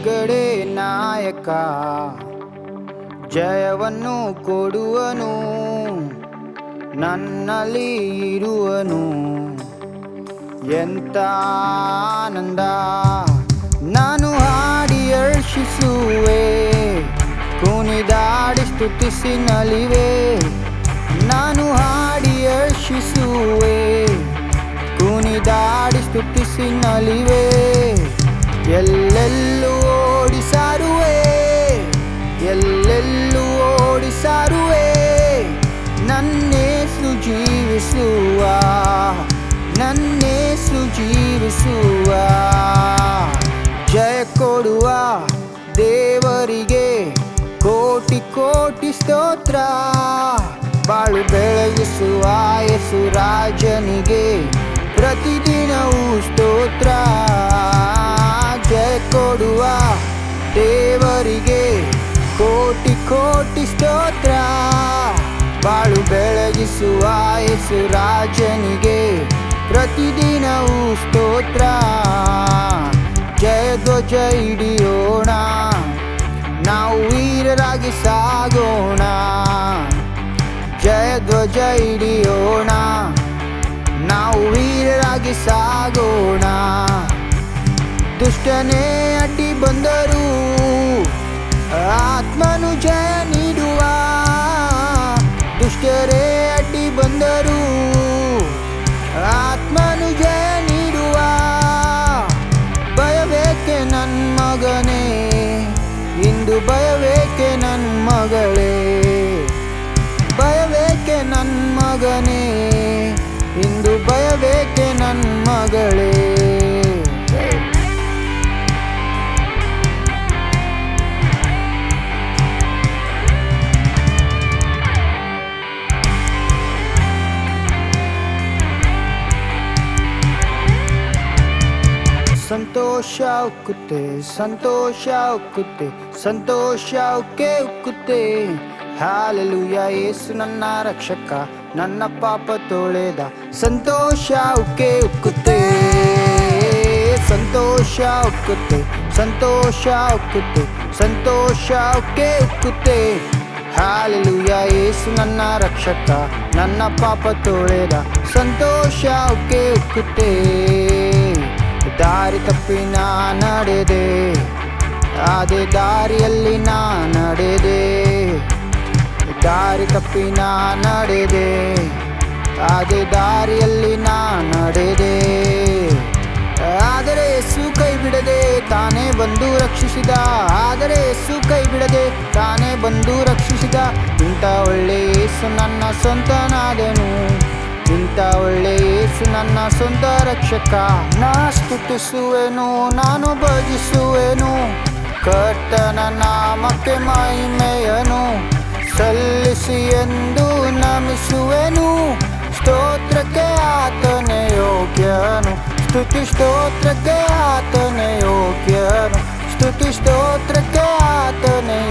ಬಿಡುಗಡೆ ನಾಯಕ, ಜಯವನ್ನು ಕೊಡುವನು, ನನ್ನಲ್ಲಿ ಇರುವನು. ಎಂತ ಆನಂದ, ನಾನು ಹಾಡಿ ಹರ್ಷಿಸುವೆ ಕುಣಿದಾಡಿ ಸ್ತುತಿಸಿ ನಲಿವೆ. ನಾನು ಹಾಡಿ ಹರ್ಷಿಸುವೆ ಕುಣಿದಾಡಿ ಸ್ತುತಿಸಿ ನಲಿವೆ. ಎಲ್ಲೆಲ್ಲೂ ಓಡಿಸಾರುವೆ. ಎಲ್ಲೆಲ್ಲೂ ಓಡಿಸಾರುವೆ. ನನ್ನೇಸು ಜೀವಿಸುವ. ನನ್ನೇಸು ಜೀವಿಸುವ. ಜಯ ಕೊಡುವ ದೇವರಿಗೆ ಕೋಟಿ ಕೋಟಿ ಸ್ತೋತ್ರ. ಬಾಳು ಬೆಳಗಿಸುವ ಯೇಸು ರಾಜನಿಗೆ ಪ್ರತಿದಿನವೂ ಕೋಟಿ ಸ್ತೋತ್ರ. ಬಾಳು ಬೆಳಗಿಸುವ ಯೇಸು ರಾಜನಿಗೆ ಪ್ರತಿದಿನವೂ ಸ್ತೋತ್ರ. ಜಯ ಧ್ವಜ ಹಿಡಿಯೋಣ. ನಾವು ವೀರರಾಗಿ ಸಾಗೋಣ. ಜಯ ಧ್ವಜ ಹಿಡಿಯೋಣ. ನಾವು ವೀರರಾಗಿ ಸಾಗೋಣ. ದುಷ್ಟನೇ ಅಡ್ಡಿ ಬಂದರು ಆತ್ಮನು ಜಯ ಸಂತೋಷ ಉಕ್ಕುತ್ತೆ ಸಂತೋಷ ಉಕ್ಕುತ್ತೆ, ಸಂತೋಷ ಉಕ್ಕೆ ಉಕ್ಕುತ್ತೆ. ಹಾಲೆಲುಯ, ಏಸು ನನ್ನ ರಕ್ಷಕ, ನನ್ನ ಪಾಪ ತೊಳೆದ. ಸಂತೋಷ ಉಕ್ಕೆ ಉಕ್ಕುತ್ತೆ, ಸಂತೋಷ ಉಕ್ಕುತ್ತೆ ಸಂತೋಷ ಉಕ್ಕುತ್ತೆ, ಸಂತೋಷ ಉಕ್ಕೆ ಉಕ್ಕುತ್ತೆ. ಹಾಲೆಲುಯ ಯೇಸು ನನ್ನ ರಕ್ಷಕ, ನನ್ನ ಪಾಪ ತೊಳೆದ. ಸಂತೋಷ ಉಕ್ಕೆ ಉಕ್ಕುತ್ತೆ. ತಪ್ಪಿ ನಾ ನಡೆದೆ, ಅದೇ ದಾರಿಯಲ್ಲಿ ನಾ ನಡೆದೆ. ದಾರಿ ತಪ್ಪಿ ನಾ ನಡೆದೆ, ಅದೇ ದಾರಿಯಲ್ಲಿ ನಾ ನಡೆದೆ. ಆದರೆ ಯೇಸು ಕೈ ಬಿಡದೆ ತಾನೇ ಬಂದು ರಕ್ಷಿಸಿದ, ಆದರೆ ಯೇಸು ಕೈ ಬಿಡದೆ ತಾನೇ ಬಂದು ರಕ್ಷಿಸಿದ, ಇಂಥ ಒಳ್ಳೆಯ ಯೇಸು ನನ್ನ ಸ್ವಂತನಾದನು. ಇಂಥ ಒಳ್ಳೆ ಯೇಸು ನನ್ನ ಸ್ವಂತ ರಕ್ಷಕ. ನಾ ಸ್ತುತಿಸುವೆನು, ನಾನು ಭಜಿಸುವೆನು. ಕರ್ತನ ನಾಮಕ್ಕೆ ಮಹಿಮೆಯನು. ಸಲ್ಲಿಸಿ ಎಂದು ನಮಿಸುವೆನು. ಸ್ತೋತ್ರಕ್ಕೆ ಆತನೇ ಯೋಗ್ಯನು. ಸ್ತುತಿ ಸ್ತೋತ್ರಕ್ಕೆ ಆತನೇ ಯೋಗ್ಯನು. ಸ್ತುತಿ ಸ್ತೋತ್ರಕ್ಕೆ ಆತನೇ